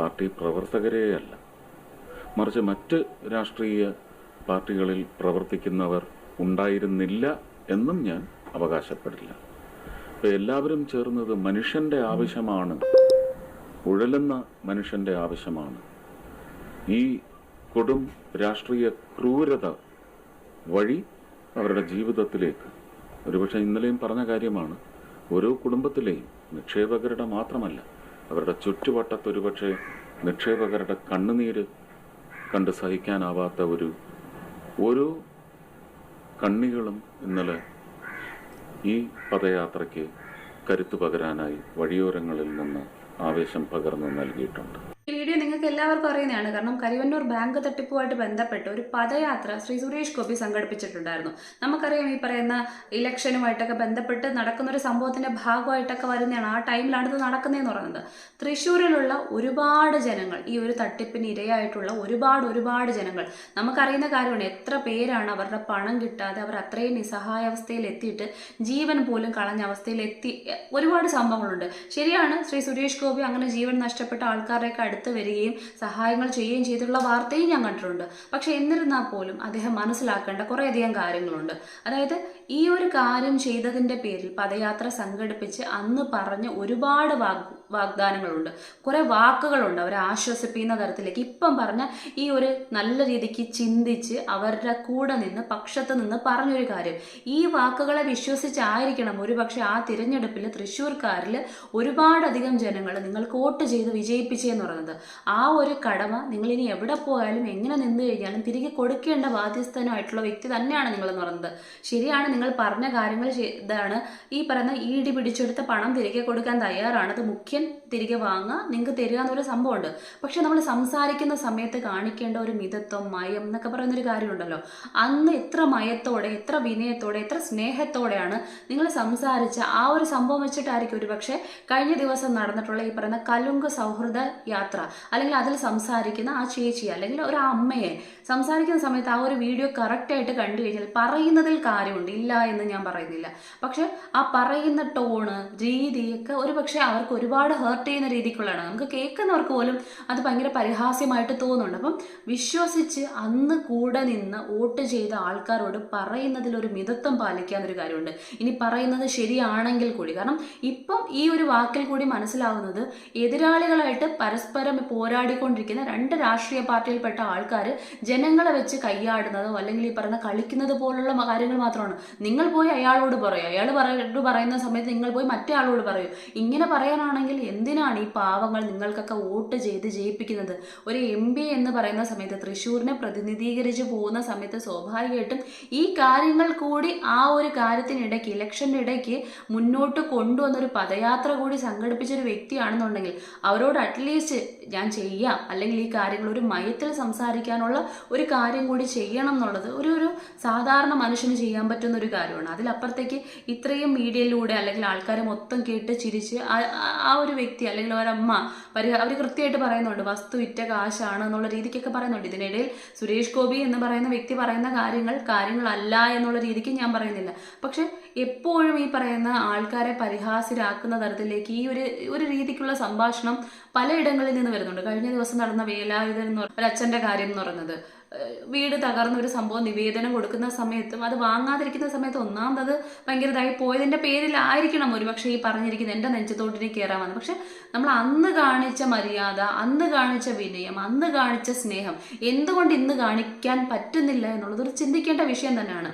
Party പ്രവർത്തകരെയല്ല മറിച്ച് മറ്റ് രാഷ്ട്രീയ പാർട്ടികളിൽ പ്രവർത്തിക്കുന്നവർ ഉണ്ടായിരുന്നില്ല എന്നും ഞാൻ അവകാശപ്പെടില്ല. ഇപ്പം എല്ലാവരും ചേർന്നത് മനുഷ്യന്റെ ആവശ്യമാണ്. ഉഴലുന്ന മനുഷ്യന്റെ ആവശ്യമാണ്. ഈ കൊടും രാഷ്ട്രീയ ക്രൂരത വഴി അവരുടെ ജീവിതത്തിലേക്ക്. ഒരുപക്ഷെ ഇന്നലെയും പറഞ്ഞ കാര്യമാണ് ഓരോ കുടുംബത്തിലെയും നിക്ഷേപകരുടെ മാത്രമല്ല അവരുടെ ചുറ്റുവട്ടത്ത് ഒരുപക്ഷെ നിക്ഷേപകരുടെ കണ്ണുനീര് കണ്ട് സഹിക്കാനാവാത്ത ഒരു ഓരോ കണ്ണികളും ഇന്നലെ ഈ പദയാത്രയ്ക്ക് കരുത്തു പകരാനായി വഴിയോരങ്ങളിൽ നിന്ന് ആവേശം പകർന്നു നൽകിയിട്ടുണ്ട്. എല്ലാവർക്കും അറിയുന്നതാണ്. കാരണം കരിവന്നൂർ ബാങ്ക് തട്ടിപ്പുമായിട്ട് ബന്ധപ്പെട്ട് ഒരു പദയാത്ര ശ്രീ സുരേഷ് ഗോപി സംഘടിപ്പിച്ചിട്ടുണ്ടായിരുന്നു. നമുക്കറിയാം ഈ പറയുന്ന ഇലക്ഷനുമായിട്ടൊക്കെ ബന്ധപ്പെട്ട് നടക്കുന്ന ഒരു സംഭവത്തിന്റെ ഭാഗമായിട്ടൊക്കെ വരുന്നതാണ്. ആ ടൈമിലാണ് ഇത് നടക്കുന്നതെന്ന് പറയുന്നത്. തൃശ്ശൂരിലുള്ള ഒരുപാട് ജനങ്ങൾ ഈ ഒരു തട്ടിപ്പിന് ഇരയായിട്ടുള്ള ഒരുപാട് ഒരുപാട് ജനങ്ങൾ നമുക്കറിയുന്ന കാര്യമാണ്. എത്ര പേരാണ് അവരുടെ പണം കിട്ടാതെ അവർ അത്രയും നിസ്സഹായാവസ്ഥയിൽ എത്തിയിട്ട് ജീവൻ പോലും കളഞ്ഞ അവസ്ഥയിൽ എത്തി. ഒരുപാട് സംഭവങ്ങളുണ്ട്. ശരിയാണ് ശ്രീ സുരേഷ് ഗോപി അങ്ങനെ ജീവൻ നഷ്ടപ്പെട്ട ആൾക്കാരുടെയൊക്കെ അടുത്ത് വരികയും സഹായങ്ങൾ ചെയ്യുകയും ചെയ്തിട്ടുള്ള വാർത്തയും ഞാൻ കണ്ടിട്ടുണ്ട്. പക്ഷെ എന്നിരുന്നാൽ പോലും അദ്ദേഹം മനസ്സിലാക്കേണ്ട കുറേയധികം കാര്യങ്ങളുണ്ട്. അതായത് ഈ ഒരു കാര്യം ചെയ്തതിന്റെ പേരിൽ പദയാത്ര സംഘടിപ്പിച്ച് അന്ന് പറഞ്ഞ ഒരുപാട് വാഗ് വാഗ്ദാനങ്ങളുണ്ട്. കുറേ വാക്കുകളുണ്ട് അവരെ ആശ്വസിപ്പിക്കുന്ന തരത്തിലേക്ക്. ഇപ്പം പറഞ്ഞ ഈ ഒരു നല്ല രീതിക്ക് ചിന്തിച്ച് അവരുടെ കൂടെ നിന്ന് പക്ഷത്ത് നിന്ന് പറഞ്ഞൊരു കാര്യം. ഈ വാക്കുകളെ വിശ്വസിച്ചായിരിക്കണം ഒരുപക്ഷെ ആ തിരഞ്ഞെടുപ്പിൽ തൃശ്ശൂർക്കാരിൽ ഒരുപാടധികം ജനങ്ങൾ നിങ്ങൾക്ക് വോട്ട് ചെയ്ത് വിജയിപ്പിച്ചെന്ന് പറയുന്നത്. ആ ഒരു കടമ നിങ്ങൾ ഇനി എവിടെ പോയാലും എങ്ങനെ നിന്ന് കഴിഞ്ഞാലും തിരികെ കൊടുക്കേണ്ട ബാധ്യസ്ഥനുമായിട്ടുള്ള വ്യക്തി തന്നെയാണ് നിങ്ങളെന്ന് പറയുന്നത്. ശരിയാണ് നിങ്ങൾ പറഞ്ഞ കാര്യങ്ങൾ ചെയ്താണ് ഈ പറയുന്ന ഇ ഡി പിടിച്ചെടുത്ത പണം തിരികെ കൊടുക്കാൻ തയ്യാറാണ്. അത് മുഖ്യൻ തിരികെ വാങ്ങുക നിങ്ങൾക്ക് തരിക എന്നൊരു സംഭവമുണ്ട്. പക്ഷെ നമ്മൾ സംസാരിക്കുന്ന സമയത്ത് കാണിക്കേണ്ട ഒരു മിതത്വം മയം എന്നൊക്കെ പറയുന്നൊരു കാര്യമുണ്ടല്ലോ. അന്ന് എത്ര മയത്തോടെ എത്ര വിനയത്തോടെ എത്ര സ്നേഹത്തോടെയാണ് നിങ്ങൾ സംസാരിച്ച ആ ഒരു സംഭവം വെച്ചിട്ടായിരിക്കും ഒരു പക്ഷേ കഴിഞ്ഞ ദിവസം നടന്നിട്ടുള്ള ഈ പറയുന്ന കലുങ്ക് സൗഹൃദ യാത്ര അല്ലെങ്കിൽ അതിൽ സംസാരിക്കുന്ന ആ ചേച്ചി അല്ലെങ്കിൽ ഒരു അമ്മയെ സംസാരിക്കുന്ന സമയത്ത് ആ ഒരു വീഡിയോ കറക്റ്റായിട്ട് കണ്ടു കഴിഞ്ഞാൽ പറയുന്നതിൽ കാര്യമുണ്ട്. ഇല്ല എന്ന് ഞാൻ പറയുന്നില്ല. പക്ഷെ ആ പറയുന്ന ടോണ് രീതിയൊക്കെ ഒരു പക്ഷേ അവർക്ക് ഒരുപാട് ഹേർട്ട് ചെയ്യുന്ന രീതിക്കുള്ളതാണ്. നമുക്ക് കേൾക്കുന്നവർക്ക് പോലും അത് ഭയങ്കര പരിഹാസ്യമായിട്ട് തോന്നുന്നുണ്ട്. അപ്പം വിശ്വസിച്ച് അന്ന് കൂടെ നിന്ന് വോട്ട് ചെയ്ത ആൾക്കാരോട് പറയുന്നതിൽ ഒരു മിതത്വം പാലിക്കാന്നൊരു കാര്യമുണ്ട്. ഇനി പറയുന്നത് ശരിയാണെങ്കിൽ കൂടി. കാരണം ഇപ്പം ഈ ഒരു വാക്കിൽ കൂടി മനസ്സിലാവുന്നത് എതിരാളികളായിട്ട് പരസ്പരം പോരാടിക്കൊണ്ടിരിക്കുന്ന രണ്ട് രാഷ്ട്രീയ പാർട്ടിയിൽപ്പെട്ട ആൾക്കാർ ജനങ്ങളെ വെച്ച് കൈയാടുന്നതോ അല്ലെങ്കിൽ ഈ പറയുന്ന കളിക്കുന്നത് പോലുള്ള കാര്യങ്ങൾ മാത്രമാണ്. നിങ്ങൾ പോയി അയാളോട് പറയൂ. അയാൾ പറയോട് പറയുന്ന സമയത്ത് നിങ്ങൾ പോയി മറ്റേ ആളോട് പറയൂ. ഇങ്ങനെ പറയാനാണെങ്കിൽ എന്തിനാണ് ഈ പാവങ്ങൾ നിങ്ങൾക്കൊക്കെ വോട്ട് ചെയ്ത് ജയിപ്പിക്കുന്നത്? ഒരു എം പി എന്ന് പറയുന്ന സമയത്ത് തൃശ്ശൂരിനെ പ്രതിനിധീകരിച്ച് പോകുന്ന സമയത്ത് സ്വാഭാവികമായിട്ടും ഈ കാര്യങ്ങൾ കൂടി ആ ഒരു കാര്യത്തിനിടയ്ക്ക് ഇലക്ഷന്റെ ഇടയ്ക്ക് മുന്നോട്ട് കൊണ്ടുവന്നൊരു പദയാത്ര കൂടി സംഘടിപ്പിച്ചൊരു വ്യക്തിയാണെന്നുണ്ടെങ്കിൽ അവരോട് അറ്റ്ലീസ്റ്റ് ഞാൻ ചെയ്യാം. അല്ലെങ്കിൽ ഈ കാര്യങ്ങൾ ഒരു മയത്തിൽ സംസാരിക്കാനുള്ള ഒരു കാര്യം കൂടി ചെയ്യണം എന്നുള്ളത് ഒരു ഒരു സാധാരണ മനുഷ്യന് ചെയ്യാൻ പറ്റുന്ന ഒരു കാര്യമാണ്. അതിലപ്പുറത്തേക്ക് ഇത്രയും മീഡിയയിലൂടെ അല്ലെങ്കിൽ ആൾക്കാരെ മൊത്തം കേട്ട് ചിരിച്ച് ആ- ഒരു വ്യക്തി അല്ലെങ്കിൽ ഒരമ്മ അവർ കൃത്യമായിട്ട് പറയുന്നുണ്ട്. വസ്തു ഇറ്റ കാശാണ് എന്നുള്ള രീതിക്കൊക്കെ പറയുന്നുണ്ട്. ഇതിനിടയിൽ സുരേഷ് ഗോപി എന്ന് പറയുന്ന വ്യക്തി പറയുന്ന കാര്യങ്ങൾ കാര്യങ്ങളല്ല എന്നുള്ള രീതിക്ക് ഞാൻ പറയുന്നില്ല. പക്ഷെ എപ്പോഴും ഈ പറയുന്ന ആൾക്കാരെ പരിഹാസ്യരാക്കുന്ന തരത്തിലേക്ക് ഈ ഒരു ഒരു രീതിക്കുള്ള സംഭാഷണം പലയിടങ്ങളിൽ നിന്ന് വരുന്നുണ്ട്. കഴിഞ്ഞ ദിവസം നടന്ന വേലായുധൻ എന്ന് പറഞ്ഞ ഒരു അച്ഛന്റെ കാര്യം എന്ന് പറയുന്നത്. വീട് തകർന്ന ഒരു സംഭവം നിവേദനം കൊടുക്കുന്ന സമയത്തും അത് വാങ്ങാതിരിക്കുന്ന സമയത്ത് ഒന്നാമത് ഭയങ്കര ഇതായി പോയതിന്റെ പേരിലായിരിക്കണം ഒരുപക്ഷെ ഈ പറഞ്ഞിരിക്കുന്ന എന്റെ നെഞ്ചത്തോട്ടിനെ കയറാൻ വന്നത് പക്ഷെ നമ്മൾ അന്ന് കാണിച്ച മര്യാദ അന്ന് കാണിച്ച വിനയം അന്ന് കാണിച്ച സ്നേഹം എന്തുകൊണ്ട് ഇന്ന് കാണിക്കാൻ പറ്റുന്നില്ല എന്നുള്ളത് ഒരു ചിന്തിക്കേണ്ട വിഷയം തന്നെയാണ്.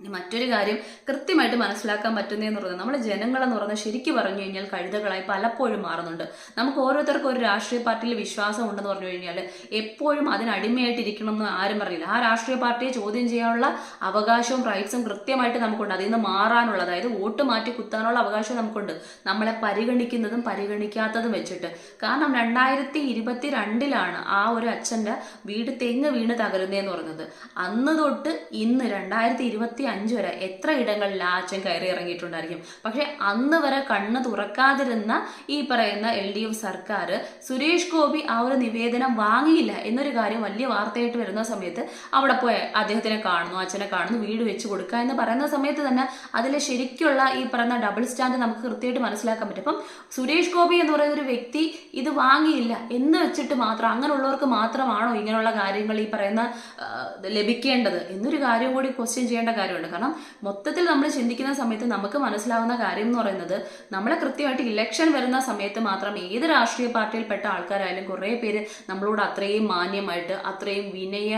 ഇനി മറ്റൊരു കാര്യം കൃത്യമായിട്ട് മനസ്സിലാക്കാൻ പറ്റുന്നതെന്ന് പറയുന്നത് നമ്മുടെ ജനങ്ങളെന്ന് പറയുന്നത് ശരിക്കും പറഞ്ഞു കഴിഞ്ഞാൽ കഴുതകളായി പലപ്പോഴും മാറുന്നുണ്ട്. നമുക്ക് ഓരോരുത്തർക്കും ഒരു രാഷ്ട്രീയ പാർട്ടിയിൽ വിശ്വാസം ഉണ്ടെന്ന് പറഞ്ഞു കഴിഞ്ഞാൽ എപ്പോഴും അതിനടിമയായിട്ടിരിക്കണം എന്ന് ആരും പറഞ്ഞില്ല. ആ രാഷ്ട്രീയ പാർട്ടിയെ ചോദ്യം ചെയ്യാനുള്ള അവകാശവും റൈറ്റ്സും കൃത്യമായിട്ട് നമുക്കുണ്ട്. അതിൽ നിന്ന് മാറാനുള്ള അതായത് വോട്ട് മാറ്റി കുത്താനുള്ള അവകാശം നമുക്കുണ്ട്. നമ്മളെ പരിഗണിക്കുന്നതും പരിഗണിക്കാത്തതും വെച്ചിട്ട്. കാരണം രണ്ടായിരത്തി ഇരുപത്തി രണ്ടിലാണ് ആ ഒരു അച്ഛന്റെ വീട് തെങ്ങ് വീണ് തകരുന്നതെന്ന് പറയുന്നത്. അന്ന് തൊട്ട് ഇന്ന് രണ്ടായിരത്തി ഇരുപത്തി അഞ്ച് വരെ എത്ര ഇടങ്ങളിൽ ആ അച്ഛൻ കയറി ഇറങ്ങിയിട്ടുണ്ടായിരിക്കും. പക്ഷെ അന്ന് വരെ കണ്ണ് തുറക്കാതിരുന്ന ഈ പറയുന്ന എൽ ഡി എഫ് സർക്കാർ സുരേഷ് ഗോപി ആ ഒരു നിവേദനം വാങ്ങിയില്ല എന്നൊരു കാര്യം വലിയ വാർത്തയായിട്ട് വരുന്ന സമയത്ത് അവിടെ പോയി അദ്ദേഹത്തിനെ കാണുന്നു അച്ഛനെ കാണുന്നു വീട് വെച്ച് കൊടുക്കുക എന്ന് പറയുന്ന സമയത്ത് തന്നെ അതിലെ ശരിക്കുള്ള ഈ പറയുന്ന ഡബിൾ സ്റ്റാൻഡ് നമുക്ക് കൃത്യമായിട്ട് മനസ്സിലാക്കാൻ പറ്റും. അപ്പം സുരേഷ് ഗോപി എന്ന് പറയുന്ന ഒരു വ്യക്തി ഇത് വാങ്ങിയില്ല എന്ന് വെച്ചിട്ട് മാത്രം അങ്ങനെയുള്ളവർക്ക് മാത്രമാണോ ഇങ്ങനെയുള്ള കാര്യങ്ങൾ ഈ പറയുന്ന ലഭിക്കേണ്ടത് എന്നൊരു കാര്യം കൂടി ക്വസ്റ്റ്യൻ ചെയ്യേണ്ട കാര്യമുണ്ട് കാരണം മൊത്തത്തിൽ നമ്മൾ ചിന്തിക്കുന്ന സമയത്ത് നമുക്ക് മനസ്സിലാവുന്ന കാര്യം എന്ന് പറയുന്നത് നമ്മളെ കൃത്യമായിട്ട് ഇലക്ഷൻ വരുന്ന സമയത്ത് മാത്രം ഏത് രാഷ്ട്രീയ പാർട്ടിയിൽപ്പെട്ട ആൾക്കാരായാലും കുറേ പേര് നമ്മളോട് അത്രയും മാന്യമായിട്ട് അത്രയും വിനയ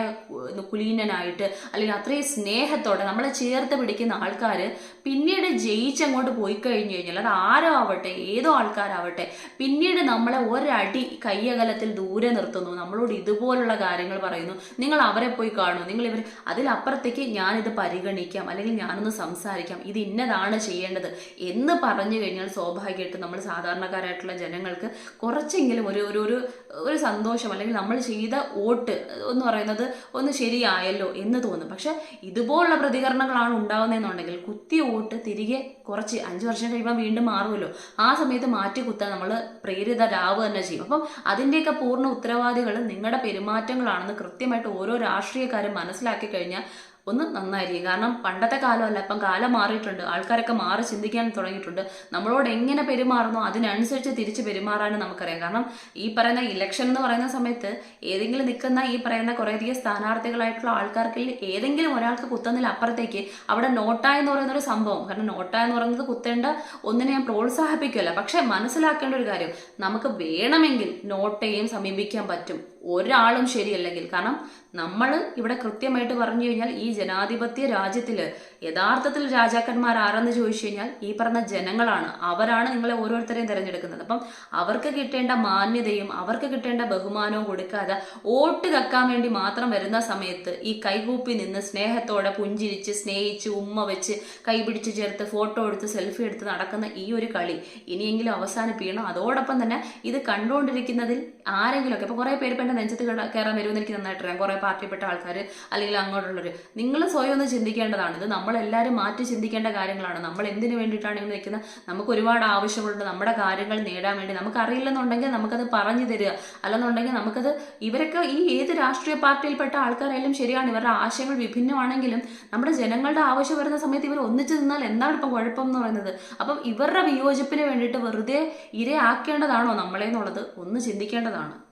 കുലീനനായിട്ട് അല്ലെങ്കിൽ അത്രയും സ്നേഹത്തോടെ നമ്മളെ ചേർത്ത് പിടിക്കുന്ന ആൾക്കാർ പിന്നീട് ജയിച്ചങ്ങോട്ട് പോയി കഴിഞ്ഞു കഴിഞ്ഞാൽ അത് ആരോ ആവട്ടെ ഏതോ ആൾക്കാരാവട്ടെ പിന്നീട് നമ്മളെ ഒരടി കയ്യകലത്തിൽ ദൂരെ നിർത്തുന്നു. നമ്മളോട് ഇതുപോലുള്ള കാര്യങ്ങൾ പറയുന്നു. നിങ്ങൾ അവരെ പോയി കാണൂ. നിങ്ങൾ ഇവർ അതിലപ്പുറത്തേക്ക് ഞാനിത് പരിഗണിക്കാം അല്ലെങ്കിൽ ഞാനൊന്ന് സംസാരിക്കാം ഇത് ഇന്നതാണ് ചെയ്യേണ്ടത് എന്ന് പറഞ്ഞു കഴിഞ്ഞാൽ സ്വാഭാവികമായിട്ടും നമ്മൾ സാധാരണക്കാരായിട്ടുള്ള ജനങ്ങൾക്ക് കുറച്ചെങ്കിലും ഒരു ഒരു ഒരു ഒരു സന്തോഷം അല്ലെങ്കിൽ നമ്മൾ ചെയ്ത വോട്ട് എന്ന് പറയുന്നത് ഒന്ന് ശരിയായല്ലോ എന്ന് തോന്നും. പക്ഷെ ഇതുപോലുള്ള പ്രതികരണങ്ങളാണ് ഉണ്ടാകുന്നതെന്നുണ്ടെങ്കിൽ കുത്തിയ വോട്ട് തിരികെ കുറച്ച് അഞ്ച് വർഷം കഴിയുമ്പോൾ വീണ്ടും മാറുമല്ലോ. ആ സമയത്ത് മാറ്റി കുത്താൻ നമ്മൾ പ്രേരിതരാവുക തന്നെ ചെയ്യും. അപ്പം അതിന്റെയൊക്കെ പൂർണ ഉത്തരവാദികൾ നിങ്ങളുടെ പെരുമാറ്റങ്ങളാണെന്ന് കൃത്യമായിട്ട് ഓരോ രാഷ്ട്രീയക്കാരും മനസ്സിലാക്കി കഴിഞ്ഞാൽ ഒന്ന് നന്നായിരിക്കും. കാരണം പണ്ടത്തെ കാലമല്ല ഇപ്പം കാലം മാറിയിട്ടുണ്ട്. ആൾക്കാരൊക്കെ മാറി ചിന്തിക്കാൻ തുടങ്ങിയിട്ടുണ്ട്. നമ്മളോട് എങ്ങനെ പെരുമാറുന്നോ അതിനനുസരിച്ച് തിരിച്ച് പെരുമാറാനും നമുക്കറിയാം. കാരണം ഈ പറയുന്ന ഇലക്ഷൻ എന്ന് പറയുന്ന സമയത്ത് ഏതെങ്കിലും നിൽക്കുന്ന ഈ പറയുന്ന കുറേയധികം സ്ഥാനാർത്ഥികളായിട്ടുള്ള ആൾക്കാർക്ക് ഏതെങ്കിലും ഒരാൾക്ക് കുത്തുന്നതിൽ അപ്പുറത്തേക്ക് അവിടെ നോട്ട എന്ന് പറയുന്ന ഒരു സംഭവം. കാരണം നോട്ട എന്ന് പറയുന്നത് കുത്തേണ്ട ഒന്നിനെ ഞാൻ പ്രോത്സാഹിപ്പിക്കുമല്ല പക്ഷെ മനസ്സിലാക്കേണ്ട ഒരു കാര്യം നമുക്ക് വേണമെങ്കിൽ നോട്ടയെയും സമീപിക്കാൻ പറ്റും. ഒരാളും ശരിയല്ലെങ്കിൽ. കാരണം നമ്മൾ ഇവിടെ കൃത്യമായിട്ട് പറഞ്ഞു കഴിഞ്ഞാൽ ഈ ജനാധിപത്യ രാജ്യത്തിൽ യഥാർത്ഥത്തിൽ രാജാക്കന്മാർ ആരെന്ന് ചോദിച്ചു കഴിഞ്ഞാൽ ഈ പറഞ്ഞ ജനങ്ങളാണ്. അവരാണ് നിങ്ങളെ ഓരോരുത്തരെയും തിരഞ്ഞെടുക്കുന്നത്. അപ്പം അവർക്ക് കിട്ടേണ്ട മാന്യതയും അവർക്ക് കിട്ടേണ്ട ബഹുമാനവും കൊടുക്കാതെ വോട്ട് കക്കാൻ വേണ്ടി മാത്രം വരുന്ന സമയത്ത് ഈ കൈകൂപ്പി നിന്ന് സ്നേഹത്തോടെ പുഞ്ചിരിച്ച് സ്നേഹിച്ച് ഉമ്മ വെച്ച് കൈപിടിച്ച് ചേർത്ത് ഫോട്ടോ എടുത്ത് സെൽഫി എടുത്ത് നടക്കുന്ന ഈ ഒരു കളി ഇനിയെങ്കിലും അവസാനിപ്പിക്കണം. അതോടൊപ്പം തന്നെ ഇത് കണ്ടുകൊണ്ടിരിക്കുന്നതിൽ ആരെങ്കിലുമൊക്കെ ഇപ്പോൾ കുറേ പേര് പെട്ട നെഞ്ചത്ത് കയറാൻ വരുമെന്ന് എനിക്ക് നന്നായിട്ട് അറിയാം. കുറേ പാർട്ടിപ്പെട്ട ആൾക്കാർ അല്ലെങ്കിൽ അങ്ങോട്ടുള്ളവർ നിങ്ങൾ സ്വയം ഒന്ന് ചിന്തിക്കേണ്ടതാണ്. ഇത് നമ്മളെല്ലാവരും മാറ്റി ചിന്തിക്കേണ്ട കാര്യങ്ങളാണ്. നമ്മൾ എന്തിനു വേണ്ടിയിട്ടാണ് ഇങ്ങനെ നിൽക്കുന്നത്? നമുക്ക് ഒരുപാട് ആവശ്യമുണ്ട് നമ്മുടെ കാര്യങ്ങൾ നേടാൻ വേണ്ടി. നമുക്ക് അറിയില്ലെന്നുണ്ടെങ്കിൽ നമുക്കത് പറഞ്ഞു തരിക. അല്ലെന്നുണ്ടെങ്കിൽ നമുക്കത് ഇവരൊക്കെ ഈ ഏത് രാഷ്ട്രീയ പാർട്ടിയിൽപ്പെട്ട ആൾക്കാരായാലും ശരിയാണ്. ഇവരുടെ ആശയങ്ങൾ വിഭിന്നമാണെങ്കിലും നമ്മുടെ ജനങ്ങളുടെ ആവശ്യം വരുന്ന സമയത്ത് ഇവർ ഒന്നിച്ചു നിന്നാൽ എന്താണ് ഇപ്പം കുഴപ്പം എന്ന് പറയുന്നത്? അപ്പം ഇവരുടെ വിയോജിപ്പിന് വേണ്ടിയിട്ട് വെറുതെ ഇരയാക്കേണ്ടതാണോ നമ്മളെ എന്നുള്ളത് ഒന്ന് ചിന്തിക്കേണ്ടതാണ്. നല്ലതാണ്